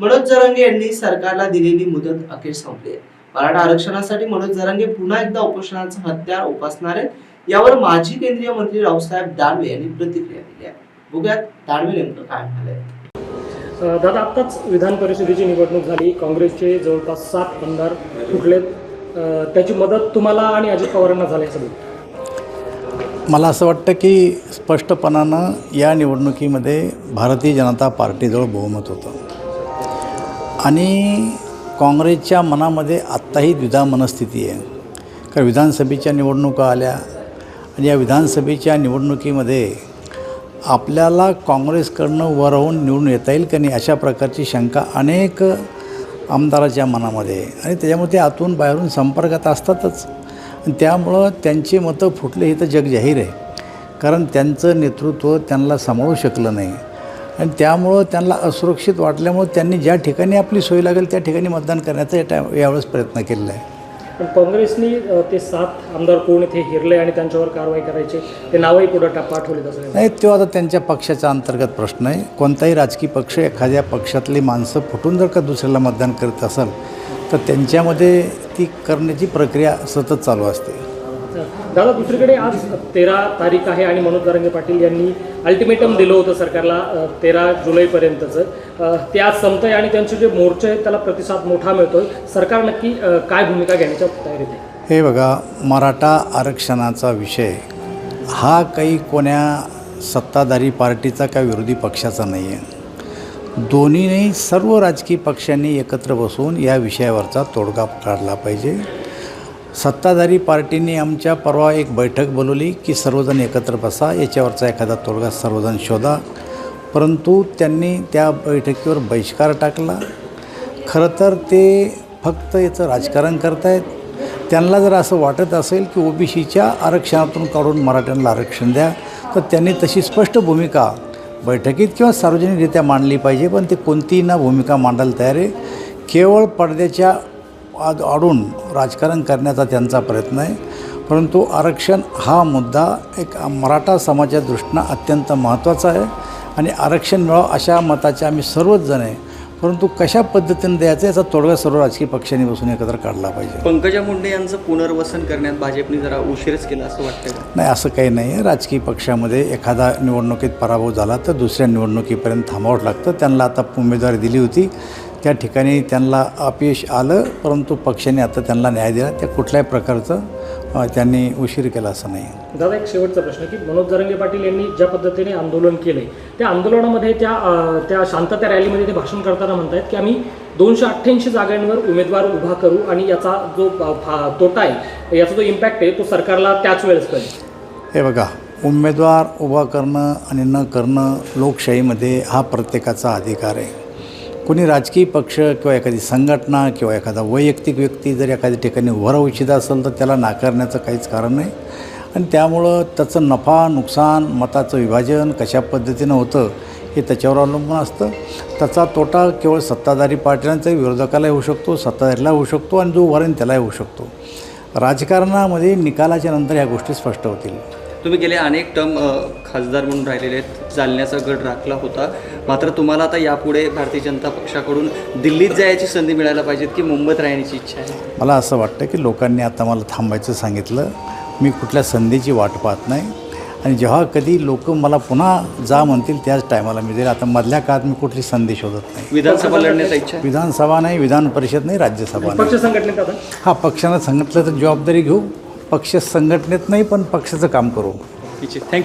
मनोज जरांगे यांनी सरकारला दिलेली मुदत अखेर संपली आहे. मराठा आरक्षणासाठी मनोज जरांगे पुन्हा एकदा उपोषणाचं हत्यार उपासणार आहेत. यावर माजी केंद्रीय मंत्री रावसाहेब दानवे यांनी प्रतिक्रिया दिली आहे. बघूयात दानवे नेमकं काय म्हणाले. दादा आत्ताच विधान परिषदेची निवडणूक झाली. काँग्रेसचे जवळपास सात आमदार फुटलेत. त्याची मदत तुम्हाला आणि अजित पवारांना झाली सगळी मला असं वाटतं की स्पष्टपणानं या निवडणुकीमध्ये भारतीय जनता पार्टीजवळ बहुमत होतं. आणि काँग्रेसच्या मनामध्ये आत्ताही द्विधा मनस्थिती आहे. कारण विधानसभेच्या निवडणुका आल्या आणि या विधानसभेच्या निवडणुकीमध्ये आपल्याला काँग्रेसकडनं वर निवडून येता येईल का नाही अशा प्रकारची शंका अनेक आमदाराच्या मनामध्ये आणि त्याच्यामुळे ते आतून बाहेरून संपर्कात असतातच. आणि त्यामुळं त्यांची मतं फुटले हे तर जग जाहीर आहे. कारण त्यांचं नेतृत्व त्यांना सांभाळू शकलं नाही. आणि त्यामुळं त्यांना असुरक्षित वाटल्यामुळं त्यांनी ज्या ठिकाणी आपली सोय लागेल त्या ठिकाणी मतदान करण्याचा या टाइम यावेळेस प्रयत्न केलेला आहे. पण काँग्रेसनी ते सात आमदार कोण इथे हिरले आणि त्यांच्यावर कारवाई करायची ते नावही पुढे पाठवले तसं नाही. तो आता त्यांच्या पक्षाचा अंतर्गत प्रश्न आहे. कोणताही राजकीय पक्ष एखाद्या पक्षातली माणसं फुटून जर का दुसऱ्याला मतदान करत असेल तर त्यांच्यामध्ये ती करण्याची प्रक्रिया सतत चालू असते. दादा दुसरीकडे आज तेरा तारीख आहे आणि मनोज दारंगे पाटील यांनी अल्टिमेटम दिलं होतं सरकारला तेरा जुलैपर्यंतचं. ते आज संपतंय आणि त्यांचे जे मोर्चे आहेत त्याला प्रतिसाद मोठा मिळतोय. सरकार नक्की काय भूमिका घेण्याच्या तयारीत आहे? हे बघा मराठा आरक्षणाचा विषय हा काही कोण्या सत्ताधारी पार्टीचा का विरोधी पक्षाचा नाही आहे दोन्हीने सर्व राजकीय पक्षांनी एकत्र बसून या विषयावरचा तोडगा काढला पाहिजे. सत्ताधारी पार्टीने आमच्या परवा एक बैठक बोलवली की सर्वजण एकत्र बसा याच्यावरचा एखादा तोडगा सर्वजण शोधा. परंतु त्यांनी त्या बैठकीवर बहिष्कार टाकला. खरं तर ते फक्त याचं राजकारण करतायत. त्यांना जर असं वाटत असेल की ओबीसीच्या आरक्षणातून काढून मराठ्यांना आरक्षण द्या तर त्यांनी तशी स्पष्ट भूमिका बैठकीत किंवा सार्वजनिकरित्या मांडली पाहिजे पण ते कोणतीही ना भूमिका मांडायला तयार आहे. केवळ पडद्याच्या आद आडून राजकारण करण्याचा त्यांचा प्रयत्न आहे. परंतु आरक्षण हा मुद्दा एक मराठा समाजाच्या दृष्टीनं अत्यंत महत्त्वाचा आहे. आणि आरक्षण मिळावं अशा मताचे आम्ही सर्वच जण आहे. परंतु कशा पद्धतीने द्यायचं याचा तोडगा सर्व राजकीय पक्षांनी बसून एकत्र काढला पाहिजे. पंकजा मुंडे यांचं पुनर्वसन करण्यात भाजपने जरा उशीरच केला असं वाटतं? नाही असं काही नाही. आहे राजकीय पक्षामध्ये एखादा निवडणुकीत पराभव झाला तर दुसऱ्या निवडणुकीपर्यंत थांबावं लागतं. त्यांना आता उमेदवारी दिली होती. त्या ठिकाणी त्यांना अपयश आलं परंतु पक्षाने आता त्यांना न्याय दिला. त्या कुठल्याही प्रकारचं त्यांनी उशीर केला असं नाही. दादा एक शेवटचा प्रश्न की मनोज जरंगे पाटील यांनी ज्या पद्धतीने आंदोलन केले त्या आंदोलनामध्ये त्या त्या शांतता रॅलीमध्ये ते भाषण करताना म्हणतायत की आम्ही दोनशे अठ्ठ्याऐंशी जागांवर उमेदवार उभा करू आणि याचा जो तोटा आहे याचा जो इम्पॅक्ट आहे तो सरकारला त्याच वेळेस कळेल. हे बघा उमेदवार उभा करणं आणि न करणं लोकशाहीमध्ये हा प्रत्येकाचा अधिकार आहे. कोणी राजकीय पक्ष किंवा एखादी संघटना किंवा एखादा वैयक्तिक व्यक्ती जर एखाद्या ठिकाणी उभं राहू इच्छित असेल तर त्याला नाकारण्याचं काहीच कारण नाही. आणि त्यामुळं त्याचं नफा नुकसान मताचं विभाजन कशा पद्धतीनं होतं हे त्याच्यावर अवलंबून असतं. त्याचा तोटा केवळ सत्ताधारी पार्ट्यांचा विरोधकालाही होऊ शकतो सत्ताधारीला होऊ शकतो आणि जो उभारेन त्यालाही होऊ शकतो. राजकारणामध्ये निकालाच्या नंतर ह्या गोष्टी स्पष्ट होतील. तुम्ही गेले अनेक टर्म खासदार म्हणून राहिलेले आहेत. चालण्याचा गड राखला होता. मात्र तुम्हाला आता यापुढे भारतीय जनता पक्षाकडून दिल्लीत जायची संधी मिळायला पाहिजे की मुंबईत राहण्याची इच्छा आहे? मला असं वाटतं की लोकांनी आता मला थांबायचं सांगितलं. मी कुठल्या संधीची वाट पाहत नाही. आणि जेव्हा कधी लोक मला पुन्हा जा म्हणतील त्याच टायमाला मी जाईल. आता मधल्या काळात मी कुठली संधी शोधत नाही. विधानसभा लढण्याचा इच्छा आहे? विधानसभा नाही विधान परिषद नाही राज्यसभा नाही. पक्ष संघटनेत आता? हा पक्षानं सांगितलं तर जबाबदारी घेऊ. पक्ष संघटनेत नाही पण पक्षाचं काम करू. थँक्यू